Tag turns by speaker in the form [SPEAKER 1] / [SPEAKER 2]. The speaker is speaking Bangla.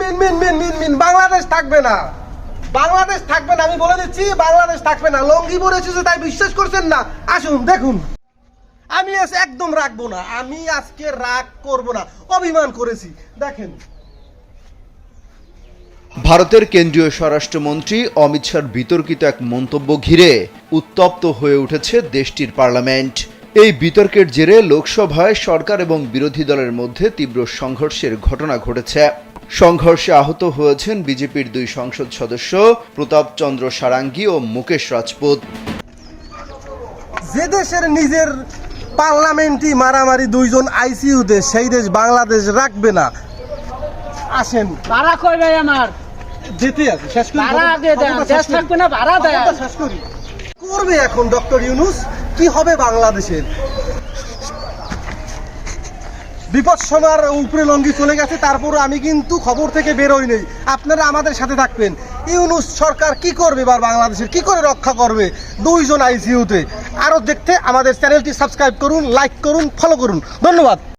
[SPEAKER 1] মিন মিন মিন মিন মিন, বাংলাদেশ থাকবে না। বাংলাদেশ থাকবে না, আমি বলে দিচ্ছি, বাংলাদেশ থাকবে না। লঙ্গি তাই বিশ্বাস করছেন না। আসুন, দেখুন। আমি একদম রাখব না, আমি আজকে রাগ করব না, অভিমান করেছি। দেখেন।
[SPEAKER 2] ভারতের কেন্দ্রীয় স্বরাষ্ট্রমন্ত্রী অমিত শাহর বিতর্কিত এক মন্তব্য ঘিরে উত্তপ্ত হয়ে উঠেছে দেশটির পার্লামেন্ট। এই বিতর্কের জেরে লোকসভায় সরকার এবং বিরোধী দলের মধ্যে তীব্র সংঘর্ষের ঘটনা ঘটেছে। সংঘর্ষে আহত হয়েছেন বিজেপির দুই সংসদ সদস্য প্রতাপ চন্দ্র সারাঙ্গী ও মুকেশ রাজপুত।
[SPEAKER 1] যে দেশের নিজের পার্লামেন্টই মারামারি দুইজন আইসিইউতে সেই দেশ বাংলাদেশ রাখবে না। আসেন।
[SPEAKER 3] ভাড়া কই ভাই আমার?
[SPEAKER 1] যেতে আছে শেষ করি
[SPEAKER 3] ভাড়া আগে দেন
[SPEAKER 1] শেষ
[SPEAKER 3] থাকবে না ভাড়া দেন।
[SPEAKER 1] শেষ করি। করবে এখন ডক্টর ইউনুস কি হবে বাংলাদেশের? বিপদ সবার উপরে লঙ্গি চলে গেছে তারপরও আমি কিন্তু খবর থেকে বেরোই নেই। আপনারা আমাদের সাথে থাকবেন। ইউনুস সরকার কি করবে এবার বাংলাদেশের কি করে রক্ষা করবে দুইজন আইসিউতে আরও দেখতে আমাদের চ্যানেলটি সাবস্ক্রাইব করুন, লাইক করুন ফলো করুন। ধন্যবাদ।